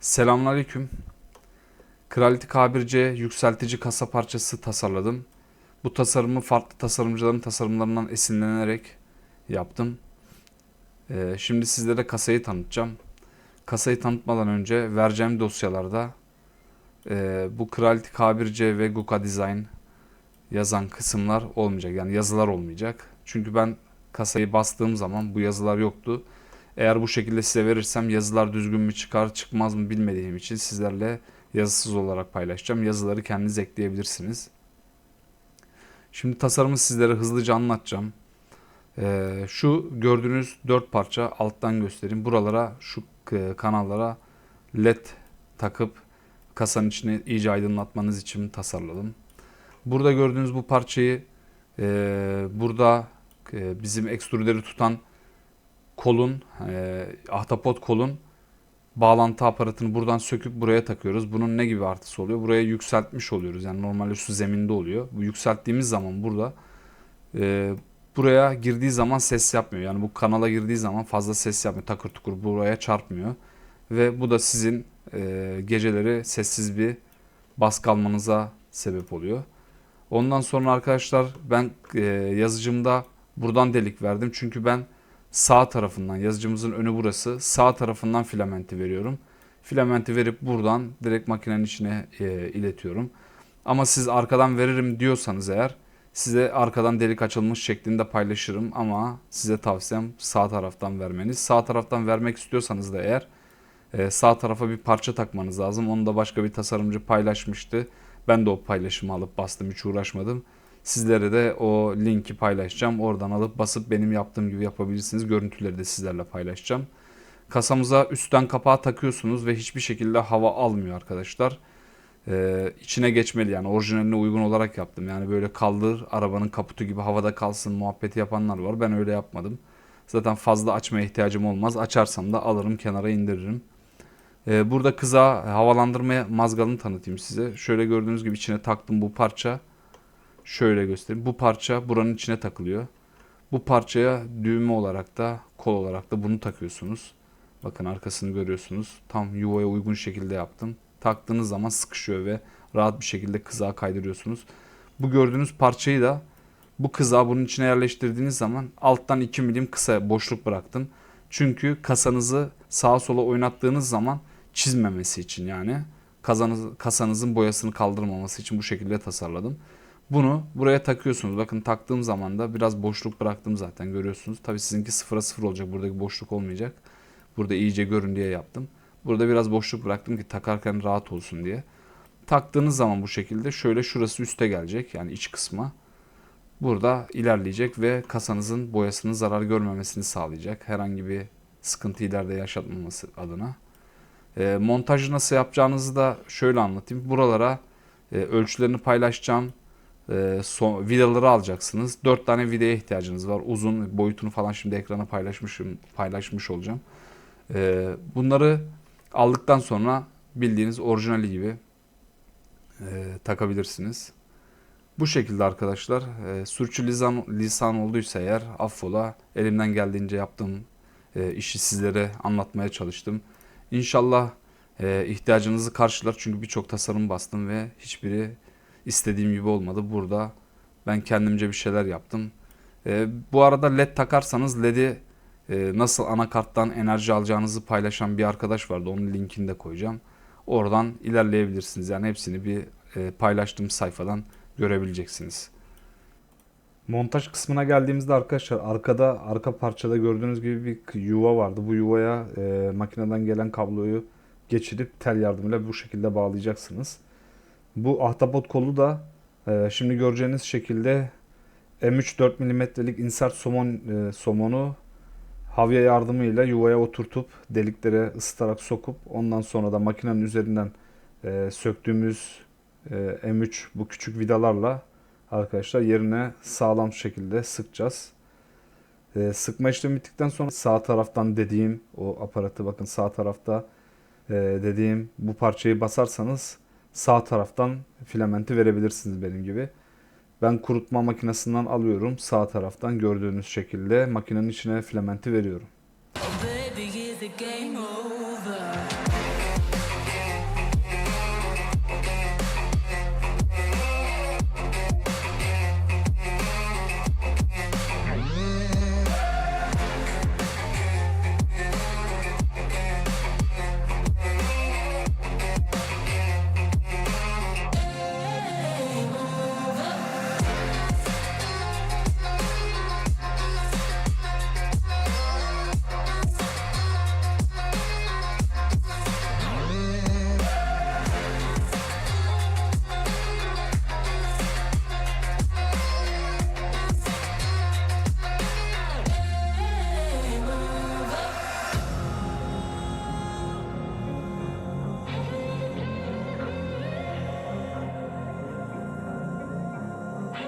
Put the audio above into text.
Selamünaleyküm. Krality K1C yükseltici kasa parçası tasarladım. Bu tasarımı farklı tasarımcıların tasarımlarından esinlenerek yaptım. Ee, şimdi sizlere kasayı tanıtacağım. Kasayı tanıtmadan önce vereceğim dosyalarda e, bu Krality K1C ve Guka Design yazan kısımlar olmayacak. Yani yazılar olmayacak. Çünkü ben kasayı bastığım zaman bu yazılar yoktu. Eğer bu şekilde size verirsem yazılar düzgün mü çıkar çıkmaz mı bilmediğim için sizlerle yazısız olarak paylaşacağım. Yazıları kendiniz ekleyebilirsiniz. Şimdi tasarımı sizlere hızlıca anlatacağım. Ee, şu gördüğünüz dört parça alttan göstereyim. Buralara şu kanallara led takıp kasanın içini iyice aydınlatmanız için tasarladım. Burada gördüğünüz bu parçayı e, burada e, bizim ekstrüderi tutan kolun, e, ahtapot kolun bağlantı aparatını buradan söküp buraya takıyoruz. Bunun ne gibi artısı oluyor? Buraya yükseltmiş oluyoruz. Yani normalde su zeminde oluyor. Bu yükselttiğimiz zaman burada e, buraya girdiği zaman ses yapmıyor. Yani bu kanala girdiği zaman fazla ses yapmıyor. Takır tukur buraya çarpmıyor. Ve bu da sizin e, geceleri sessiz bir baskı almanıza sebep oluyor. Ondan sonra arkadaşlar ben e, yazıcımda buradan delik verdim. Çünkü ben sağ tarafından yazıcımızın önü burası. Sağ tarafından filamenti veriyorum. Filamenti verip buradan direkt makinenin içine e, iletiyorum. Ama siz arkadan veririm diyorsanız eğer size arkadan delik açılmış şeklinde paylaşırım ama size tavsiyem sağ taraftan vermeniz. Sağ taraftan vermek istiyorsanız da eğer e, sağ tarafa bir parça takmanız lazım. Onu da başka bir tasarımcı paylaşmıştı. Ben de o paylaşımı alıp bastım hiç uğraşmadım. Sizlere de o linki paylaşacağım. Oradan alıp basıp benim yaptığım gibi yapabilirsiniz. Görüntüleri de sizlerle paylaşacağım. Kasamıza üstten kapağı takıyorsunuz ve hiçbir şekilde hava almıyor arkadaşlar. Ee, içine geçmeli yani orijinaline uygun olarak yaptım. Yani böyle kaldır arabanın kaputu gibi havada kalsın muhabbeti yapanlar var. Ben öyle yapmadım. Zaten fazla açmaya ihtiyacım olmaz. Açarsam da alırım kenara indiririm. Ee, burada kıza havalandırma mazgalını tanıtayım size. Şöyle gördüğünüz gibi içine taktım bu parça. Şöyle göstereyim. Bu parça buranın içine takılıyor. Bu parçaya düğme olarak da kol olarak da bunu takıyorsunuz. Bakın arkasını görüyorsunuz. Tam yuvaya uygun şekilde yaptım. Taktığınız zaman sıkışıyor ve rahat bir şekilde kızağa kaydırıyorsunuz. Bu gördüğünüz parçayı da bu kızağı bunun içine yerleştirdiğiniz zaman alttan 2 milim kısa boşluk bıraktım. Çünkü kasanızı sağa sola oynattığınız zaman çizmemesi için yani kazanız, kasanızın boyasını kaldırmaması için bu şekilde tasarladım. Bunu buraya takıyorsunuz. Bakın taktığım zaman da biraz boşluk bıraktım zaten görüyorsunuz. Tabii sizinki sıfıra sıfır olacak. Buradaki boşluk olmayacak. Burada iyice görün diye yaptım. Burada biraz boşluk bıraktım ki takarken rahat olsun diye. Taktığınız zaman bu şekilde şöyle şurası üste gelecek. Yani iç kısma. Burada ilerleyecek ve kasanızın boyasının zarar görmemesini sağlayacak. Herhangi bir sıkıntı ileride yaşatmaması adına. E, montajı nasıl yapacağınızı da şöyle anlatayım. Buralara e, ölçülerini paylaşacağım e, son, vidaları alacaksınız. 4 tane vidaya ihtiyacınız var. Uzun boyutunu falan şimdi ekrana paylaşmışım paylaşmış olacağım. E, bunları aldıktan sonra bildiğiniz orijinali gibi e, takabilirsiniz. Bu şekilde arkadaşlar. E, sürçülisan lisan olduysa eğer affola. Elimden geldiğince yaptığım e, işi sizlere anlatmaya çalıştım. İnşallah e, ihtiyacınızı karşılar. Çünkü birçok tasarım bastım ve hiçbiri istediğim gibi olmadı. Burada ben kendimce bir şeyler yaptım. E, bu arada led takarsanız led'i e, nasıl anakarttan enerji alacağınızı paylaşan bir arkadaş vardı. Onun linkini de koyacağım. Oradan ilerleyebilirsiniz. Yani hepsini bir e, paylaştığım sayfadan görebileceksiniz. Montaj kısmına geldiğimizde arkadaşlar arkada arka parçada gördüğünüz gibi bir yuva vardı. Bu yuvaya e, makineden gelen kabloyu geçirip tel yardımıyla bu şekilde bağlayacaksınız. Bu ahtapot kolu da e, şimdi göreceğiniz şekilde M3 4 mm'lik insert somon e, somonu havya yardımıyla yuvaya oturtup deliklere ısıtarak sokup ondan sonra da makinenin üzerinden e, söktüğümüz e, M3 bu küçük vidalarla arkadaşlar yerine sağlam şekilde sıkacağız. E, sıkma işlemi bittikten sonra sağ taraftan dediğim o aparatı bakın sağ tarafta e, dediğim bu parçayı basarsanız sağ taraftan filamenti verebilirsiniz benim gibi. Ben kurutma makinesinden alıyorum sağ taraftan gördüğünüz şekilde makinenin içine filamenti veriyorum. Oh, baby,